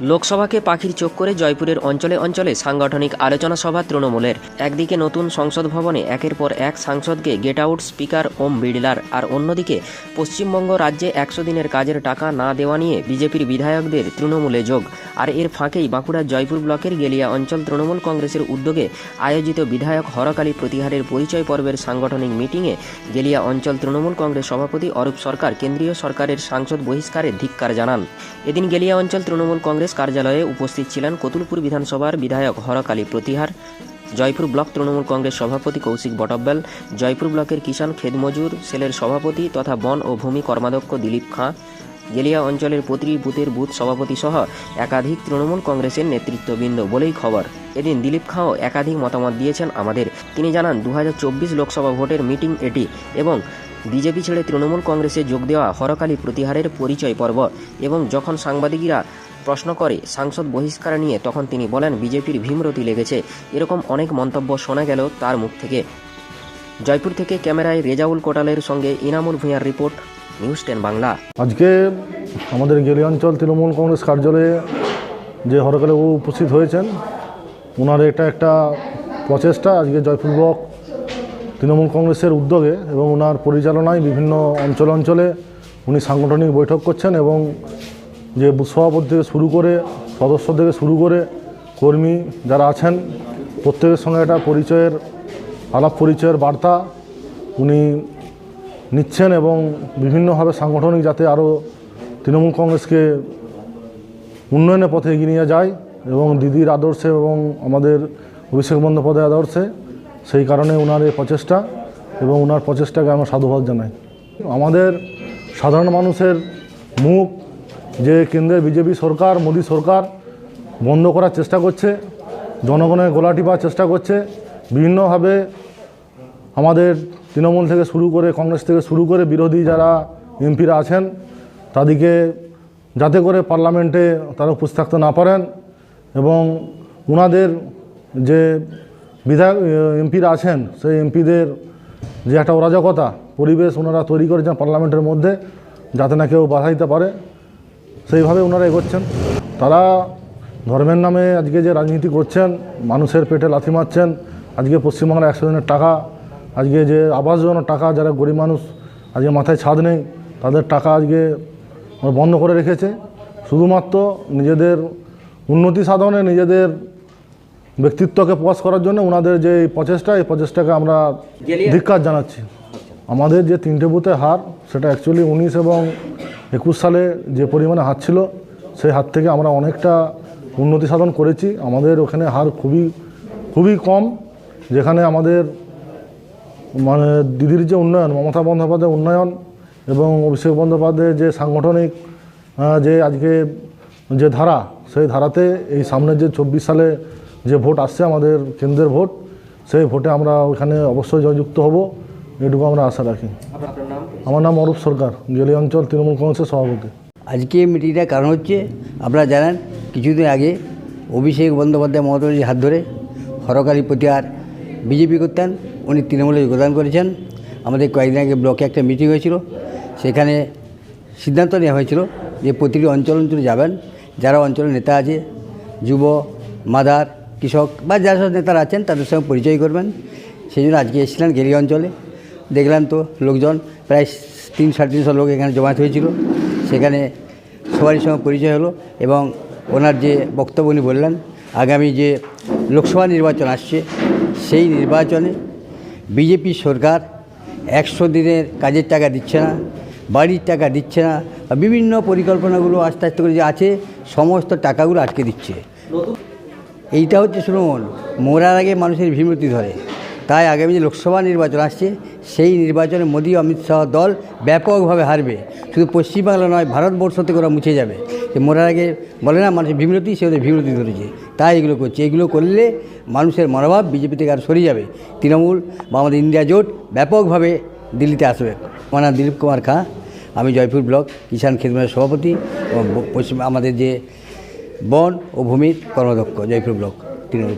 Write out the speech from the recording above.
লোকসভাকে পাখির চোখ করে জয়পুরের অঞ্চলে অঞ্চলে সাংগঠনিক আলোচনা সভা তৃণমূলের। একদিকে নতুন সংসদ ভবনে একের পর এক সাংসদকে গেট আউট স্পিকার ওম বিড়লার আর অন্যদিকে পশ্চিমবঙ্গ রাজ্যে একশো দিনের কাজের টাকা না দেওয়া নিয়ে বিজেপির বিধায়কদের তৃণমূলে যোগ। আর এর ফাঁকেই বাঁকুড়ার জয়পুর ব্লকের গেলিয়া অঞ্চল তৃণমূল কংগ্রেসের উদ্যোগে আয়োজিত বিধায়ক হরকালী প্রতিহারের পরিচয় পর্বের সাংগঠনিক মিটিংয়ে গেলিয়া অঞ্চল তৃণমূল কংগ্রেস সভাপতি অরূপ সরকার কেন্দ্রীয় সরকারের সাংসদ বহিষ্কারে ধিক্কার জানান। এদিন গেলিয়া অঞ্চল তৃণমূল কংগ্রেস কার্যালয়ে উপস্থিত ছিলেন কতুলপুর বিধানসভার বিধায়ক হরকালী প্রতিহার, জয়পুর ব্লক তৃণমূল কংগ্রেস সভাপতি কৌশিক বটব্যাল জয়পুর ব্লকের কিষাণ খেদমজুর, সেলের সভাপতি তথা বন ও ভূমি কর্মাধ্যক্ষ দিলীপ খাঁ, গেলিয়া অঞ্চলের প্রতিটি বুথের বুথ সভাপতি সহ একাধিক তৃণমূল কংগ্রেসের নেতৃত্ববৃন্দ বলেই খবর। এদিন দিলীপ খাঁও একাধিক মতামত দিয়েছেন আমাদের। তিনি জানান দু হাজার চব্বিশ লোকসভা ভোটের মিটিং এটি এবং বিজেপি ছেড়ে তৃণমূল কংগ্রেসে যোগ দেওয়া হরকালী প্রতিহারের পরিচয় পর্ব এবং যখন সাংবাদিকরা প্রশ্ন করে সাংসদ বহিষ্কার নিয়ে তখন তিনি বলেন, বিজেপির ভীমরতি লেগেছে। এরকম অনেক মন্তব্য শোনা গেল তার মুখ থেকে। জয়পুর থেকে ক্যামেরায় রেজাউল কোটালের সঙ্গে ইনামুল ভূঁইয়ার রিপোর্ট, নিউজ টেন বাংলা। আজকে আমাদের গেলি অঞ্চল তৃণমূল কংগ্রেস কার্যালয়ে যে হরকালেবাবু উপস্থিত হয়েছেন ওনার এটা একটা প্রচেষ্টা আজকে জয়পুর ব্লক তৃণমূল কংগ্রেসের উদ্যোগে এবং ওনার পরিচালনায় বিভিন্ন অঞ্চল অঞ্চলে উনি সাংগঠনিক বৈঠক করছেন এবং যে সভাপতি থেকে শুরু করে সদস্য থেকে শুরু করে কর্মী যারা আছেন, প্রত্যেকের সঙ্গে একটা পরিচয়ের, আলাপ পরিচয়ের বার্তা উনি নিচ্ছেন এবং বিভিন্নভাবে সাংগঠনিক যাতে আরও তৃণমূল কংগ্রেসকে উন্নয়নের পথে এগিয়ে নিয়ে যায় এবং দিদির আদর্শে এবং আমাদের অভিষেক বন্দ্যোপাধ্যায় আদর্শে, সেই কারণে ওনার এই প্রচেষ্টা এবং ওনার প্রচেষ্টাকে আমরা সাধুবাদ জানাই। আমাদের সাধারণ মানুষের মুখ যে কেন্দ্রের বিজেপি সরকার, মোদী সরকার বন্ধ করার চেষ্টা করছে, জনগণের গোলা টিপার চেষ্টা করছে, বিভিন্নভাবে আমাদের তৃণমূল থেকে শুরু করে, কংগ্রেস থেকে শুরু করে বিরোধী যারা এমপিরা আছেন, তাদেরকে যাতে করে পার্লামেন্টে তারা উপস্থিত থাকতে না পারেন এবং ওনাদের যে বিধায়ক এমপিরা আছেন, সেই এমপিদের যে একটা অরাজকতা, পরিবেশ ওনারা তৈরি করেছেন পার্লামেন্টের মধ্যে, যাতে না কেউ বাধা দিতে পারে। সেইভাবে ওনারা এগোচ্ছেন। তারা ধর্মের নামে আজকে যে রাজনীতি করছেন মানুষের পেটে লাথি মারছেন আজকে পশ্চিমবাংলার একশো জনের টাকা আজকে যে আবাস যোজনার টাকা যারা গরিব মানুষ আজকে মাথায় ছাদ নেই তাদের টাকা আজকে বন্ধ করে রেখেছে। শুধুমাত্র নিজেদের উন্নতি সাধনে নিজেদের ব্যক্তিত্বকে প্রকাশ করার জন্য ওনাদের যে এই প্রচেষ্টা এই প্রচেষ্টাকে আমরা ধিক্কার জানাচ্ছি। আমাদের যে তিনটে বুথে হার সেটা অ্যাকচুয়ালি উনিশ এবং একুশ সালে যে পরিমাণে হাত ছিল, সেই হাত থেকে আমরা অনেকটা উন্নতি সাধন করেছি। আমাদের ওখানে হার খুবই খুবই কম, যেখানে আমাদের মানে দিদির যে উন্নয়ন, মমতা বন্দ্যোপাধ্যায়ের উন্নয়ন এবং অভিষেক বন্দ্যোপাধ্যায়ের যে সাংগঠনিক যে আজকে যে ধারা, সেই ধারাতে এই সামনের যে চব্বিশ সালে যে ভোট আসছে, আমাদের কেন্দ্রের ভোট, সেই ভোটে আমরা ওখানে অবশ্যই জয়যুক্ত হব, এটুকু আমরা আশা রাখি। আমার নাম অরূপ সরকার, গেলি অঞ্চল তৃণমূল কংগ্রেসের সভাপতি। আজকে মিটিংটার কারণ হচ্ছে, আপনারা জানেন, কিছুদিন আগে অভিষেক বন্দ্যোপাধ্যায় মমতাজির হাত ধরে হরকালী প্রতিহার বিজেপি করতেন, উনি তৃণমূলে যোগদান করেছেন। আমাদের কয়েকদিন আগে ব্লকে একটা মিটিং হয়েছিল, সেখানে সিদ্ধান্ত নেওয়া হয়েছিল যে প্রতিটি অঞ্চল অঞ্চলে যাবেন, যারা অঞ্চলের নেতা আছে, যুব, মাদার, কৃষক বা যারা সব নেতারা আছেন, তাদের সঙ্গে পরিচয় করবেন। সেই জন্য আজকে এসেছিলেন গেরি অঞ্চলে। দেখলাম তো লোকজন প্রায় তিন সাড়ে তিনশো লোক এখানে জমায়েত হয়েছিল। সেখানে সবারই সঙ্গে পরিচয় হলো এবং ওনার যে বক্তব্য উনি বললেন আগামী যে লোকসভা নির্বাচন আসছে সেই নির্বাচনে বিজেপি সরকার একশো দিনের কাজের টাকা দিচ্ছে না বাড়ির টাকা দিচ্ছে না বিভিন্ন পরিকল্পনাগুলো আস্তে আস্তে করে যে আছে সমস্ত টাকাগুলো আটকে দিচ্ছে। এইটা হচ্ছে শুনুন মোরার আগে মানুষের ভীমরতি ধরে। তাই আগামী যে লোকসভা নির্বাচন আসছে, সেই নির্বাচনে মোদী অমিত শাহ দল ব্যাপকভাবে হারবে। শুধু পশ্চিমবাংলা নয়, ভারতবর্ষ থেকে ওরা মুছে যাবে। মোরার আগে বলে না, মানুষের ভীমরতি সে ওদের ভীমরতি ধরেছে। তাই এগুলো করছে। এগুলো করলে মানুষের মনোভাব বিজেপি থেকে আর সরে যাবে। তৃণমূল বা আমাদের ইন্ডিয়া জোট ব্যাপকভাবে দিল্লিতে আসবে। আমার নাম দিলীপ কুমার খাঁ। আমি জয়পুর ব্লক, কিষাণ খেদমের সভাপতি পশ্চিম, আমাদের যে বন ও ভূমির কর্মাধ্যক্ষ, জয়পুর ব্লক, তৃণমূল।